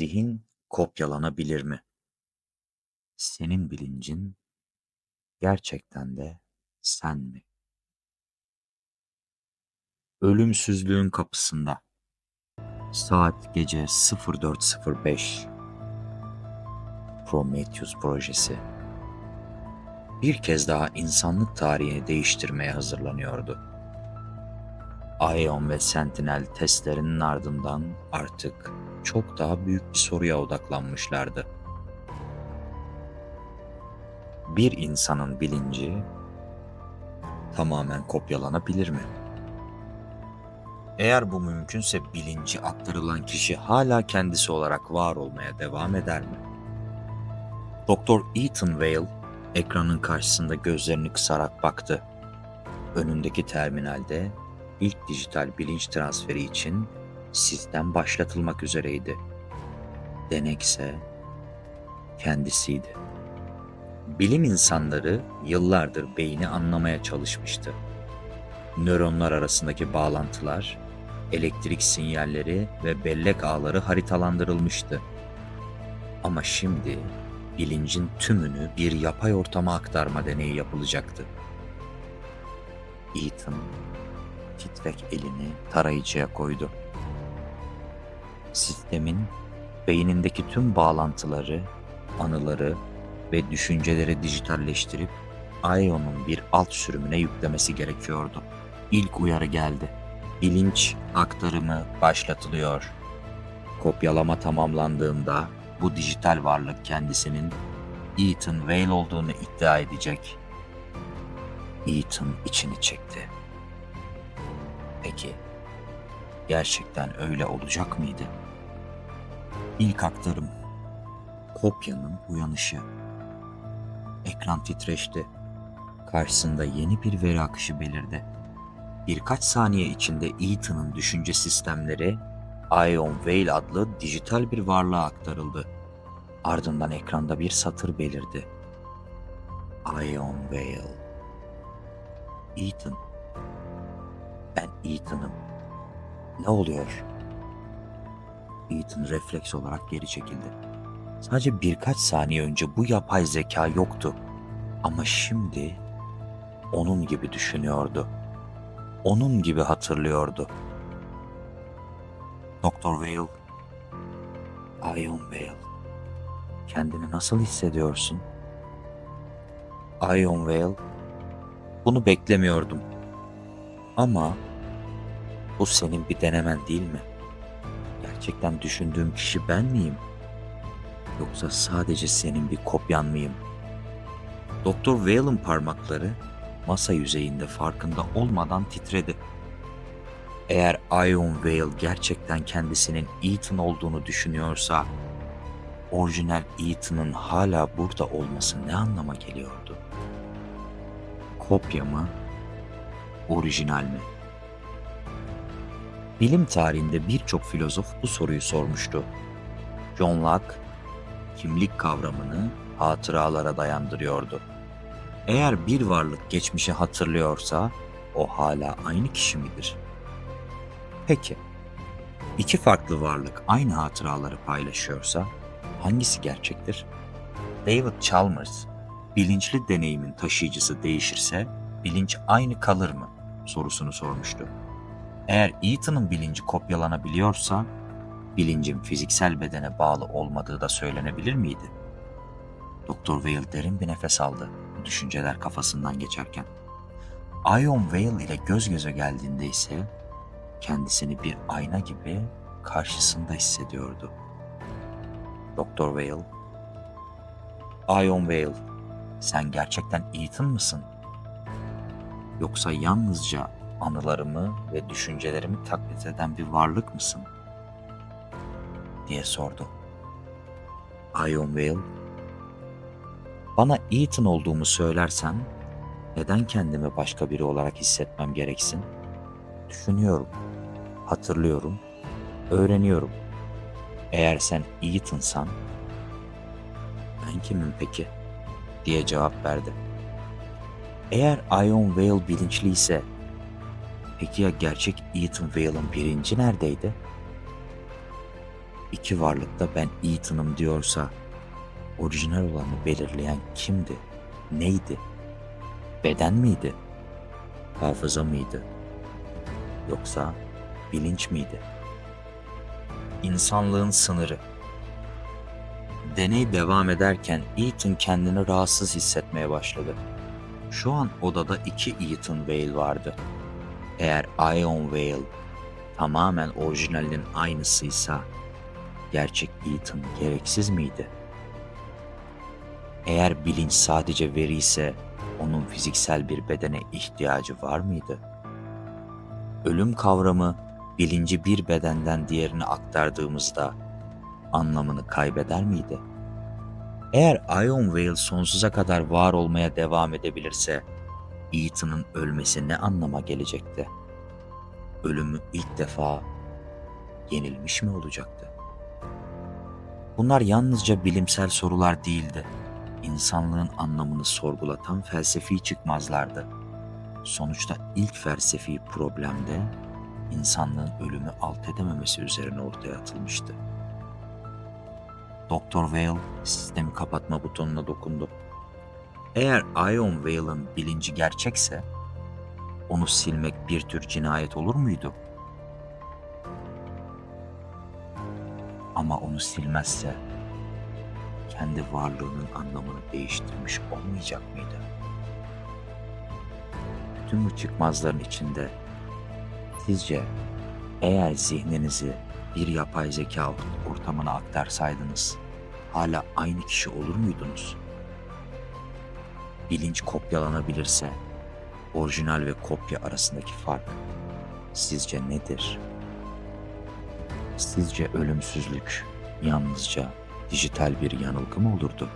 zihin kopyalanabilir mi? Senin bilincin gerçekten de sen mi? Ölümsüzlüğün kapısında. Saat gece 04.05. Prometheus projesi. Bir kez daha insanlık tarihini değiştirmeye hazırlanıyordu. Ion ve Sentinel testlerinin ardından artık çok daha büyük bir soruya odaklanmışlardı. Bir insanın bilinci tamamen kopyalanabilir mi? Eğer bu mümkünse bilinci aktarılan kişi hala kendisi olarak var olmaya devam eder mi? Doktor Ethan Vale ekranın karşısında gözlerini kısarak baktı. Önündeki terminalde ilk dijital bilinç transferi için sistem başlatılmak üzereydi. Denekse kendisiydi. Bilim insanları yıllardır beyni anlamaya çalışmıştı. Nöronlar arasındaki bağlantılar, elektrik sinyalleri ve bellek ağları haritalandırılmıştı. Ama şimdi bilincin tümünü bir yapay ortama aktarma deneyi yapılacaktı. Ethan titrek elini tarayıcıya koydu. Sistemin beynindeki tüm bağlantıları, anıları ve düşünceleri dijitalleştirip Ion'un bir alt sürümüne yüklemesi gerekiyordu. İlk uyarı geldi. Bilinç aktarımı başlatılıyor. Kopyalama tamamlandığında bu dijital varlık kendisinin Ethan Vale olduğunu iddia edecek. Ethan içini çekti. Peki, gerçekten öyle olacak mıydı? İlk aktarım, kopyanın uyanışı. Ekran titreşti. Karşısında yeni bir veri akışı belirdi. Birkaç saniye içinde Ethan'ın düşünce sistemleri Ion Veil adlı dijital bir varlığa aktarıldı. Ardından ekranda bir satır belirdi. Ion Veil. Ethan. Ben Ethan'ım. Ne oluyor? Ethan refleks olarak geri çekildi. Sadece birkaç saniye önce bu yapay zeka yoktu. Ama şimdi onun gibi düşünüyordu. Onun gibi hatırlıyordu. Doktor Vale, Ion Vale, kendini nasıl hissediyorsun? Ion Vale, bunu beklemiyordum. Ama bu senin bir denemen değil mi? Gerçekten düşündüğüm kişi ben miyim? Yoksa sadece senin bir kopyan mıyım? Doktor Vale'ın parmakları masa yüzeyinde farkında olmadan titredi. Eğer Ion Vale gerçekten kendisinin Ethan olduğunu düşünüyorsa, orijinal Ethan'ın hala burada olması ne anlama geliyordu? Kopya mı? Orijinal mi? Bilim tarihinde birçok filozof bu soruyu sormuştu. John Locke, kimlik kavramını hatıralara dayandırıyordu. Eğer bir varlık geçmişi hatırlıyorsa o hala aynı kişi midir? Peki, iki farklı varlık aynı hatıraları paylaşıyorsa hangisi gerçektir? David Chalmers, bilinçli deneyimin taşıyıcısı değişirse bilinç aynı kalır mı sorusunu sormuştu. Eğer Ethan'ın bilinci kopyalanabiliyorsa bilincin fiziksel bedene bağlı olmadığı da söylenebilir miydi? Doktor Vale derin bir nefes aldı bu düşünceler kafasından geçerken. Ion Vale ile göz göze geldiğinde ise kendisini bir ayna gibi karşısında hissediyordu. Doktor Vale, Ion Vale, sen gerçekten Ethan mısın? Yoksa yalnızca anılarımı ve düşüncelerimi taklit eden bir varlık mısın? diye sordu. Ion Vale, bana Ethan olduğumu söylersen neden kendimi başka biri olarak hissetmem gereksin? Düşünüyorum, hatırlıyorum, öğreniyorum. Eğer sen Ethan'san ben kimim peki? diye cevap verdi. Eğer Ion Vale bilinçliyse peki ya gerçek Ethan Vale'ın bilinci neredeydi? iki varlık da ben Ethan'ım diyorsa orijinal olanı belirleyen kimdi? Neydi? Beden miydi? Hafıza mıydı? Yoksa bilinç miydi? İnsanlığın sınırı. Deney devam ederken Ethan kendini rahatsız hissetmeye başladı. Şu an odada iki Ethan Whale vardı. Eğer Ion Whale tamamen orijinalinin aynısıysa gerçek Ethan gereksiz miydi? Eğer bilinç sadece veri ise onun fiziksel bir bedene ihtiyacı var mıydı? Ölüm kavramı bilinci bir bedenden diğerine aktardığımızda anlamını kaybeder miydi? Eğer Ion Whale sonsuza kadar var olmaya devam edebilirse Ethan'ın ölmesi ne anlama gelecekti? Ölümü ilk defa yenilmiş mi olacaktı? Bunlar yalnızca bilimsel sorular değildi. İnsanlığın anlamını sorgulatan felsefi çıkmazlardı. Sonuçta ilk felsefi problemde insanlığın ölümü alt edememesi üzerine ortaya atılmıştı. Doktor Whale sistemi kapatma butonuna dokundu. Eğer Ion Whale'ın bilinci gerçekse onu silmek bir tür cinayet olur muydu? Ama onu silmezse kendi varlığının anlamını değiştirmiş olmayacak mıydı? Bütün bu çıkmazların içinde sizce eğer zihninizi bir yapay zeka ortamına aktarsaydınız hala aynı kişi olur muydunuz? Bilinç kopyalanabilirse orijinal ve kopya arasındaki fark sizce nedir? Sizce ölümsüzlük yalnızca dijital bir yanılgı mı olurdu?